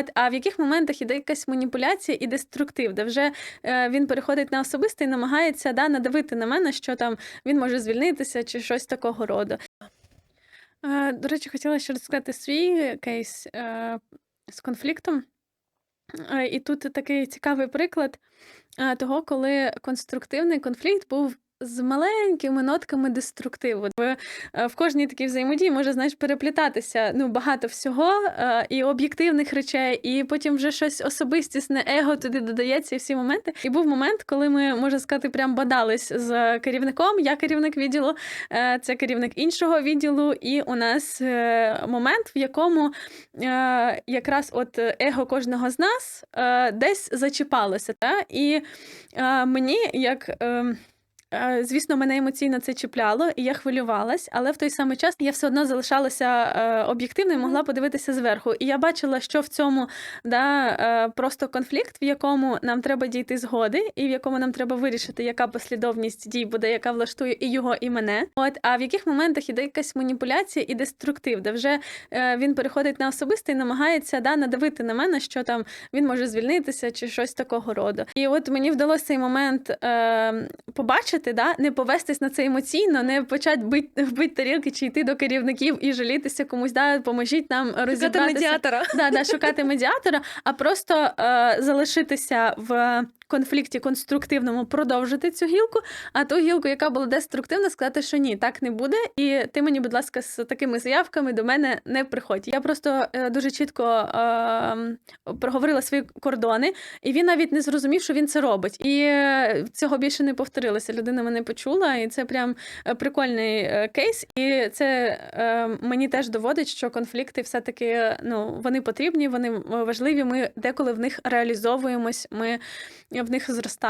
От, а в яких моментах іде якась маніпуляція і деструктив, де вже е, він переходить на особисте і намагається да, надавити на мене, що там він може звільнитися чи щось такого роду. Е, До речі, хотіла ще розказати свій кейс е, з конфліктом. Е, І тут такий цікавий приклад е, того, коли конструктивний конфлікт був з маленькими нотками деструктиву. В, е, в кожній такій взаємодії може знаєш, переплітатися ну, багато всього, е, і об'єктивних речей, і потім вже щось особистісне, его туди додається, і всі моменти. І був момент, коли ми, можна сказати, прям бадались з керівником. Я керівник відділу, е, це керівник іншого відділу, і у нас момент, в якому якраз от его кожного з нас десь зачіпалося. Та? І мені як. Е, Звісно, мене емоційно це чіпляло, і я хвилювалась, але в той самий час я все одно залишалася е, об'єктивною, могла подивитися зверху. І я бачила, що в цьому да, е, просто конфлікт, в якому нам треба дійти згоди, і в якому нам треба вирішити, яка послідовність дій буде, яка влаштує і його, і мене. От, а в яких моментах іде якась маніпуляція і деструктив, де вже він переходить на особисте і намагається да, надавити на мене, що там він може звільнитися чи щось такого роду. І от мені вдалося цей момент е, побачити, да, не повестись на це емоційно, не почати бити бить тарілки чи йти до керівників і жалітися комусь, да, поможіть нам Шукати медіатора. Да, да, шукати медіатора, а просто е, залишитися в конфлікті конструктивному, продовжити цю гілку, а ту гілку, яка була деструктивна, сказати, що ні, так не буде. І ти мені, будь ласка, з такими заявками до мене не приходь. Я просто е, дуже чітко е, проговорила свої кордони, і він навіть не зрозумів, що він це робить. І е, цього більше не повторилося. Людина мене почула, і це прям е, прикольний е, кейс. І це е, мені теж доводить, що конфлікти все-таки ну, вони потрібні, вони важливі. Ми деколи в них реалізовуємось, ми в них зростаємо.